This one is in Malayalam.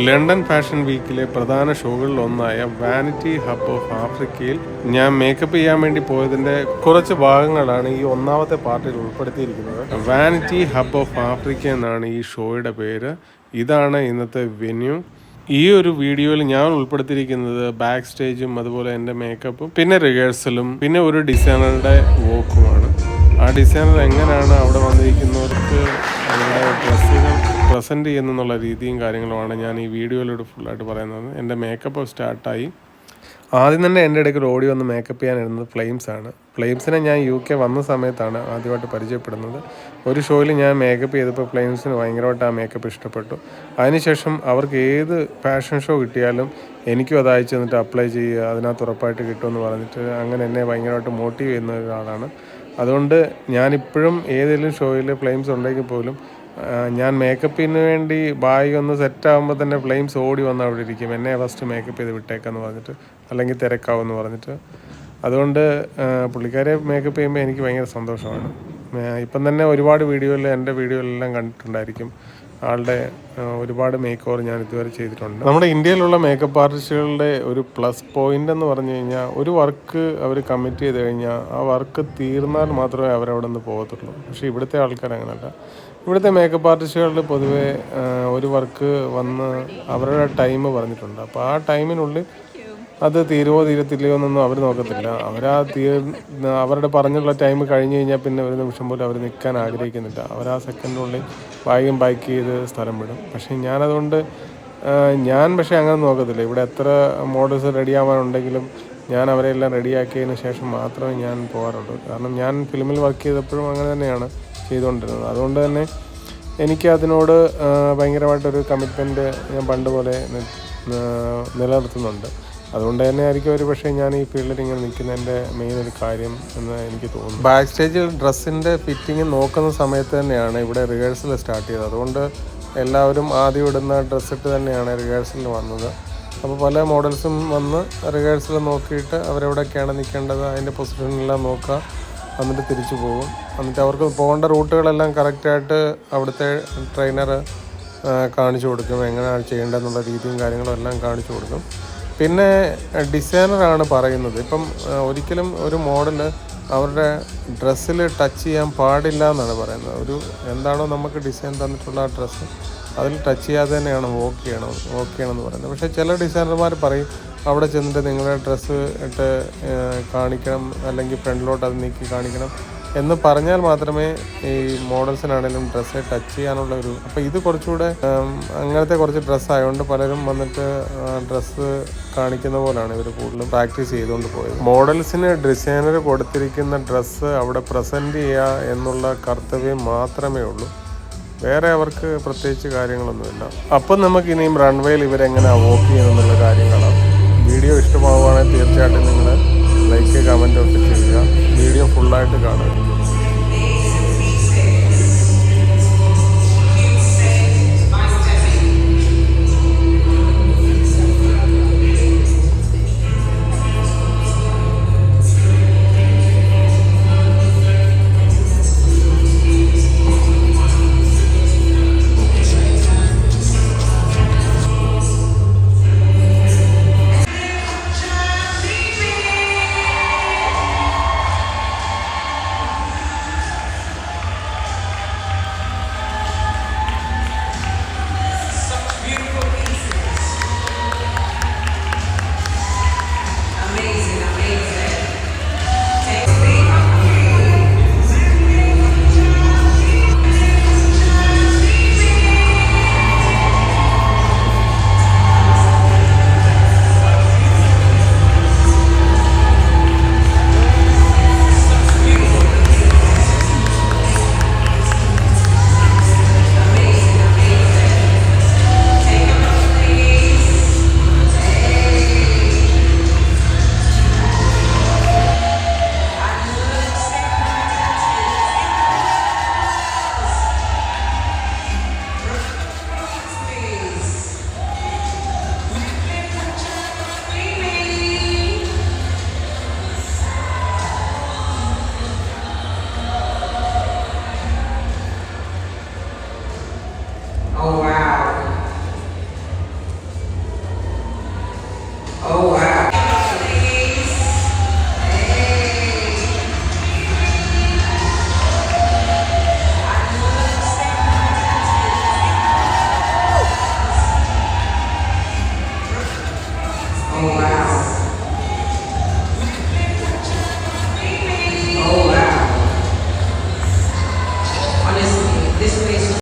ലണ്ടൻ ഫാഷൻ വീക്കിലെ പ്രധാന ഷോകളിൽ ഒന്നായ വാനിറ്റി ഹബ് ഓഫ് ആഫ്രിക്കയിൽ ഞാൻ മേക്കപ്പ് ചെയ്യാൻ വേണ്ടി പോയതിന്റെ കുറച്ച് ഭാഗങ്ങളാണ് ഈ ഒന്നാമത്തെ പാർട്ടിയിൽ ഉൾപ്പെടുത്തിയിരിക്കുന്നത്. വാനിറ്റി ഹബ് ഓഫ് ആഫ്രിക്ക എന്നാണ് ഈ ഷോയുടെ പേര്. ഇതാണ് ഇന്നത്തെ വെന്യൂ ഈ ഒരു വീഡിയോയിൽ ഞാൻ ഉൾപ്പെടുത്തിയിരിക്കുന്നത് ബാക്ക് സ്റ്റേജും അതുപോലെ എന്റെ മേക്കപ്പും പിന്നെ റിഹേഴ്സലും പിന്നെ ഒരു ഡിസൈനറുടെ വോക്കുമാണ് ആ ഡിസൈനർ എങ്ങനെയാണ് അവിടെ വന്നിരിക്കുന്നവർക്ക് അവരുടെ ഡ്രസ്സുകൾ പ്രസന്റ് ചെയ്യുന്നുള്ള രീതിയും കാര്യങ്ങളുമാണ് ഞാൻ ഈ വീഡിയോയിലൂടെ ഫുള്ളായിട്ട് പറയുന്നത്. എന്റെ മേക്കപ്പ് സ്റ്റാർട്ടായി ആദ്യം തന്നെ എന്റെ ഇടയ്ക്ക് ഓഡിയോ വന്ന് മേക്കപ്പ് ചെയ്യാനിരുന്നത് ഫ്ലെയിംസ് ആണ്. ഫ്ലെയിംസിനെ ഞാൻ യു കെ വന്ന സമയത്താണ് ആദ്യമായിട്ട് പരിചയപ്പെടുന്നത്. ഒരു ഷോയിൽ ഞാൻ മേക്കപ്പ് ചെയ്തപ്പോൾ ഫ്ലെയിംസിന് ഭയങ്കരമായിട്ട് ആ മേക്കപ്പ് ഇഷ്ടപ്പെട്ടു. അതിനുശേഷം അവർക്ക് ഏത് ഫാഷൻ ഷോ കിട്ടിയാലും എനിക്കും അത് അയച്ചു തന്നിട്ട് അപ്ലൈ ചെയ്യുക അതിനകത്ത് ഉറപ്പായിട്ട് കിട്ടുമെന്ന് പറഞ്ഞിട്ട് അങ്ങനെ എന്നെ ഭയങ്കരമായിട്ട് മോട്ടീവ് ചെയ്യുന്ന ഒരാളാണ്. അതുകൊണ്ട് ഞാനിപ്പോഴും ഏതെങ്കിലും ഷോയിൽ ഫ്ലെയിംസ് ഉണ്ടെങ്കിൽ പോലും ഞാൻ മേക്കപ്പിന് വേണ്ടി ബായി ഒന്ന് സെറ്റ് ആകുമ്പോൾ തന്നെ ഫ്ലെയിംസ് ഓടി വന്ന് അവിടെ ഇരിക്കും. എന്നെ ഫസ്റ്റ് മേക്കപ്പ് ചെയ്ത് വിട്ടേക്കാന്ന് പറഞ്ഞിട്ട് അല്ലെങ്കിൽ തിരക്കാവെന്ന് പറഞ്ഞിട്ട്. അതുകൊണ്ട് പുള്ളിക്കാരെ മേക്കപ്പ് ചെയ്യുമ്പോൾ എനിക്ക് ഭയങ്കര സന്തോഷമാണ്. ഇപ്പം തന്നെ ഒരുപാട് വീഡിയോയിൽ എന്റെ വീഡിയോയിലെല്ലാം കണ്ടിട്ടുണ്ടായിരിക്കും. ആളുടെ ഒരുപാട് മേക്ക് ഓവർ ഞാൻ ഇതുവരെ ചെയ്തിട്ടുണ്ട്. നമ്മുടെ ഇന്ത്യയിലുള്ള മേക്കപ്പ് ആർട്ടിസ്റ്റുകളുടെ ഒരു പ്ലസ് പോയിന്റ് എന്ന് പറഞ്ഞു കഴിഞ്ഞാൽ ഒരു വർക്ക് അവർ കമ്മിറ്റ് ചെയ്ത് കഴിഞ്ഞാൽ ആ വർക്ക് തീർന്നാൽ മാത്രമേ അവരവിടെ നിന്ന് പോകത്തുള്ളൂ. പക്ഷേ ഇവിടുത്തെ ആൾക്കാർ അങ്ങനെയല്ല ഇവിടുത്തെ മേക്കപ്പ് ആർട്ടിസ്റ്റുകളിൽ പൊതുവേ ഒരു വർക്ക് വന്ന് അവരുടെ ടൈം പറഞ്ഞിട്ടുണ്ട്. അപ്പോൾ ആ ടൈമിനുള്ളിൽ അത് തീരുവോ തീരത്തില്ലയോ എന്നൊന്നും അവർ നോക്കത്തില്ല. അവരാ തീ അവരുടെ പറഞ്ഞുള്ള ടൈം കഴിഞ്ഞ് കഴിഞ്ഞാൽ പിന്നെ ഒരു നിമിഷം പോലും അവർ നിൽക്കാൻ ആഗ്രഹിക്കുന്നില്ല. അവർ ആ സെക്കൻഡിനുള്ളിൽ ബാഗും ബൈക്ക് ചെയ്ത് സ്ഥലം വിടും. പക്ഷേ ഞാനതുകൊണ്ട് ഞാൻ പക്ഷേ അങ്ങനെ നോക്കത്തില്ല. ഇവിടെ എത്ര മോഡൽസ് റെഡി ആവാനുണ്ടെങ്കിലും ഞാൻ അവരെല്ലാം റെഡിയാക്കിയതിന് ശേഷം മാത്രമേ ഞാൻ പോകാറുള്ളൂ. കാരണം ഞാൻ ഫിലിമിൽ വർക്ക് ചെയ്തപ്പോഴും അങ്ങനെ തന്നെയാണ് ചെയ്തുകൊണ്ടിരുന്നത്. അതുകൊണ്ട് തന്നെ എനിക്ക് അതിനോട് ഭയങ്കരമായിട്ടൊരു കമ്മിറ്റ്മെന്റ് ഞാൻ പണ്ട് പോലെ നിലനിർത്തുന്നുണ്ട്. അതുകൊണ്ട് തന്നെ ആയിരിക്കും ഒരു പക്ഷേ ഞാൻ ഈ ഫീൽഡിൽ ഇങ്ങനെ നിൽക്കുന്നതിന്റെ മെയിൻ ഒരു കാര്യം എന്ന് എനിക്ക് തോന്നുന്നു. ബാക്ക് സ്റ്റേജിൽ ഡ്രസ്സിന്റെ ഫിറ്റിംഗ് നോക്കുന്ന സമയത്ത് തന്നെയാണ് ഇവിടെ റിഹേഴ്സൽ സ്റ്റാർട്ട് ചെയ്തത്. അതുകൊണ്ട് എല്ലാവരും ആദ്യം ഇടുന്ന ഡ്രസ്സ് ഇട്ട് തന്നെയാണ് റിഹേഴ്സൽ വന്നത്. അപ്പോൾ പല മോഡൽസും വന്ന് റിഹേഴ്സൽ നോക്കിയിട്ട് അവരെവിടെയൊക്കെയാണ് നിൽക്കേണ്ടത് അതിന്റെ പൊസിഷനെല്ലാം നോക്കുക എന്നിട്ട് തിരിച്ചു പോകും. എന്നിട്ട് അവർക്ക് പോകേണ്ട റൂട്ടുകളെല്ലാം കറക്റ്റായിട്ട് അവിടുത്തെ ട്രെയിനർ കാണിച്ചു കൊടുക്കും. എങ്ങനെയാണ് ചെയ്യേണ്ടതെന്നുള്ള രീതിയും കാര്യങ്ങളും എല്ലാം കാണിച്ചു കൊടുക്കും. പിന്നെ ഡിസൈനറാണ് പറയുന്നത്. ഇപ്പം ഒരിക്കലും ഒരു മോഡൽ അവരുടെ ഡ്രസ്സിൽ ടച്ച് ചെയ്യാൻ പാടില്ല എന്നാണ് പറയുന്നത്. ഒരു എന്താണോ നമുക്ക് ഡിസൈൻ തന്നിട്ടുള്ള ഡ്രസ്സ് അതിൽ ടച്ച് ചെയ്യാതെ തന്നെയാണ് വോക്ക് ചെയ്യണം വോക്ക് ചെയ്യണമെന്ന് പറയുന്നത്. പക്ഷേ ചില ഡിസൈനർമാർ പറയും അവിടെ ചെന്നിട്ട് നിങ്ങളുടെ ഡ്രസ്സ് ഇട്ട് കാണിക്കണം അല്ലെങ്കിൽ ഫ്രണ്ടിലോട്ട് അത് നീക്കി കാണിക്കണം. എന്ന് പറഞ്ഞാൽ മാത്രമേ ഈ മോഡൽസിനാണെങ്കിലും ഡ്രസ്സ് ടച്ച് ചെയ്യാനുള്ള ഒരു അപ്പോൾ ഇത് കുറച്ചുകൂടെ അങ്ങനത്തെ കുറച്ച് ഡ്രസ്സ് ആയതുകൊണ്ട് പലരും വന്നിട്ട് ഡ്രസ്സ് കാണിക്കുന്ന പോലാണ് ഇവർ കൂടുതലും പ്രാക്ടീസ് ചെയ്തുകൊണ്ട് പോയത്. മോഡൽസിന് ഡിസൈനർ കൊടുത്തിരിക്കുന്ന ഡ്രസ്സ് അവിടെ പ്രസന്റ് ചെയ്യുക എന്നുള്ള കർത്തവ്യം മാത്രമേ ഉള്ളൂ. വേറെ അവർക്ക് പ്രത്യേകിച്ച് കാര്യങ്ങളൊന്നുമില്ല. അപ്പം നമുക്ക് ഇനിയും റൺവേയിൽ ഇവരെങ്ങനെ വോക്ക് ചെയ്യുന്നുള്ള കാര്യങ്ങളാണ്. വീഡിയോ ഇഷ്ടമാവുകയാണെങ്കിൽ തീർച്ചയായിട്ടും നിങ്ങൾ ലൈക്ക് കമന്റ് ഒക്കെ ചെയ്യുക. വീഡിയോ ഫുള്ളായിട്ട് കാണുക.